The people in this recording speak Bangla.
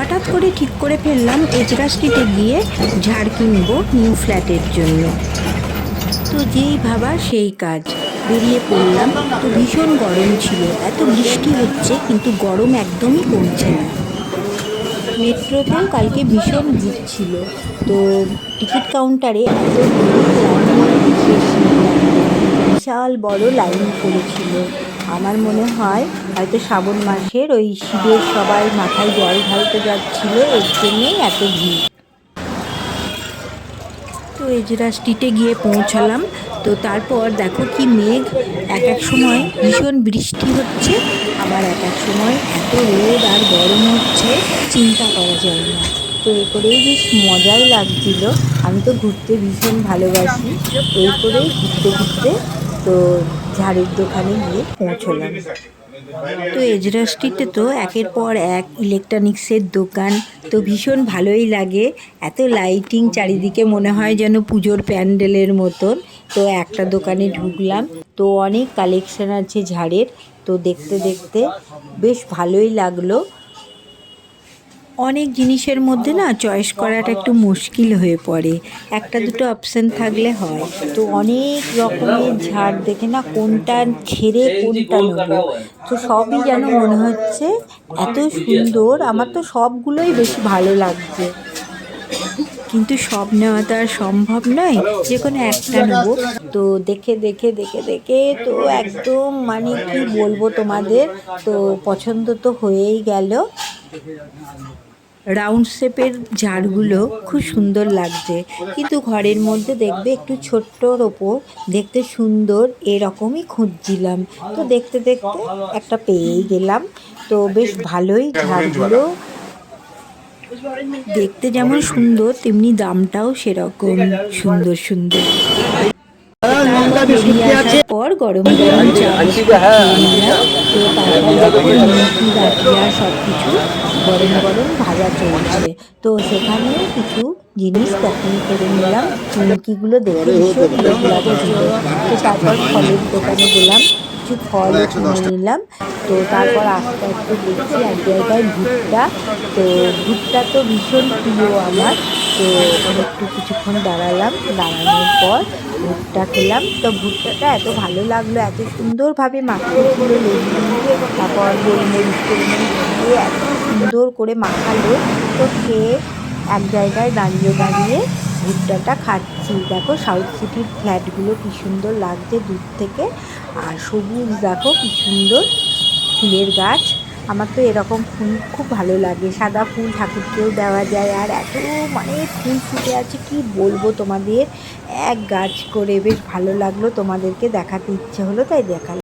হঠাৎ করে ঠিক করে ফেললাম এজরা স্ট্রিটে গিয়ে ঝাড় কিনবো নিউ ফ্ল্যাটের জন্য। তো যেই ভাবা সেই কাজ। বেরিয়ে পড়লাম, তো ভীষণ গরম ছিল। এত বৃষ্টি হচ্ছে, কিন্তু গরম একদমই কমছে না। মেট্রোতেও কালকে ভীষণ ভিড় ছিল। তো টিকিট কাউন্টারে এত বিশাল বড় লাইন পড়েছিল। আমার মনে হয় হয়তো শ্রাবণ মাসের ওই শিবের সবাই মাথায় জল ঢালতে যাচ্ছিল, এর জন্যেই এত ভিড়। তো এজরা স্ট্রিটে গিয়ে পৌঁছালাম। তো তারপর দেখো কি মেঘ, এক এক সময় ভীষণ বৃষ্টি হচ্ছে, আবার এক এক সময় এত রোদ আর গরম হচ্ছে, চিন্তা করা যায় না। তো এ করেই বেশ মজাই লাগছিল। আমি তো ঘুরতে ভীষণ ভালোবাসি। এই করেই ঘুরতে ঘুরতে তো ঝাড়ের দোকানে গিয়ে পৌঁছলাম। তো এজরা স্ট্রিটে তো একের পর এক ইলেকট্রনিক্সের দোকান। তো ভীষণ ভালোই লাগে। এত লাইটিং চারিদিকে মনে হয় যেন পুজোর প্যান্ডেলের মতন। তো একটা দোকানে ঢুকলাম। তো অনেক কালেকশন আছে ঝাড়ের। তো দেখতে দেখতে বেশ ভালোই লাগল। অনেক জিনিসের মধ্যে না চয়েস করাটা একটু মুশকিল হয়ে পড়ে। একটা দুটো অপশান থাকলে হয়। তো অনেক রকমের ঝাড় দেখে না কোনটা ছেড়ে কোনটা নেব। তো সবই যেন মনে হচ্ছে এত সুন্দর, আমার তো সবগুলোই বেশি ভালো লাগছে। কিন্তু সব নেওয়া তো আর সম্ভব নয়, যে কোনো একটা নেব। তো দেখে দেখে দেখে দেখে তো একদম মানে কি বলব তোমাদের, তো পছন্দ তো হয়েই গেল। রাউন্ড শেপের ঝাড়গুলো খুব সুন্দর লাগছে। কিন্তু ঘরের মধ্যে দেখবে একটু ছোট্টর ওপর দেখতে সুন্দর এরকমই খুঁজছিলাম। তো দেখতে দেখতে একটা পেয়েই গেলাম। তো বেশ ভালোই ঝাড়গুলো দেখতে যেমন সুন্দর, তেমনি দামটাও সেরকম সুন্দর সুন্দর। পর গরম গরম চা তারপর নিমকি সব কিছু গরম গরম ভাজা চলছে। তো সেখানে কিছু জিনিস প্যাকিং করে নিলাম নিমকিগুলো দেখে। তো তারপর ফলের দোকানে গেলাম। কিছু ফল কিনে নিলাম। তো তারপর আস্তে আস্তে দেখছি এক জায়গায় ভুট্টা। তো ভুট্টা তো ভীষণ প্রিয় আমার। তো একটু কিছুক্ষণ দাঁড়ালাম। দাঁড়ানোর পর ভুট্টা খেলাম। তো ভুট্টাটা এত ভালো লাগল এত সুন্দরভাবে মাখিয়েছিল লেবু তারপর গোলমরিচ টোলমরিচ দিয়ে এত সুন্দর করে মাখালো। তো খেয়ে এক জায়গায় দাঁড়িয়ে দাঁড়িয়ে ভুট্টাটা খাচ্ছি। দেখো সাউথ সিটির ফ্ল্যাটগুলো কি সুন্দর লাগছে দূর থেকে। আর সবুজ দেখো কি সুন্দর ফুলের গাছ। আমার তো এরকম ফুল খুব ভালো লাগে। সাদা ফুল ঠাকুরকেও দেওয়া যায়। আর এত মানে ফুল ফুটে আছে, কি বলব তোমাদের? এক গাছ করে বেশ ভালো লাগল তোমাদেরকে দেখাতে। ইচ্ছে হলো তাই দেখালাম।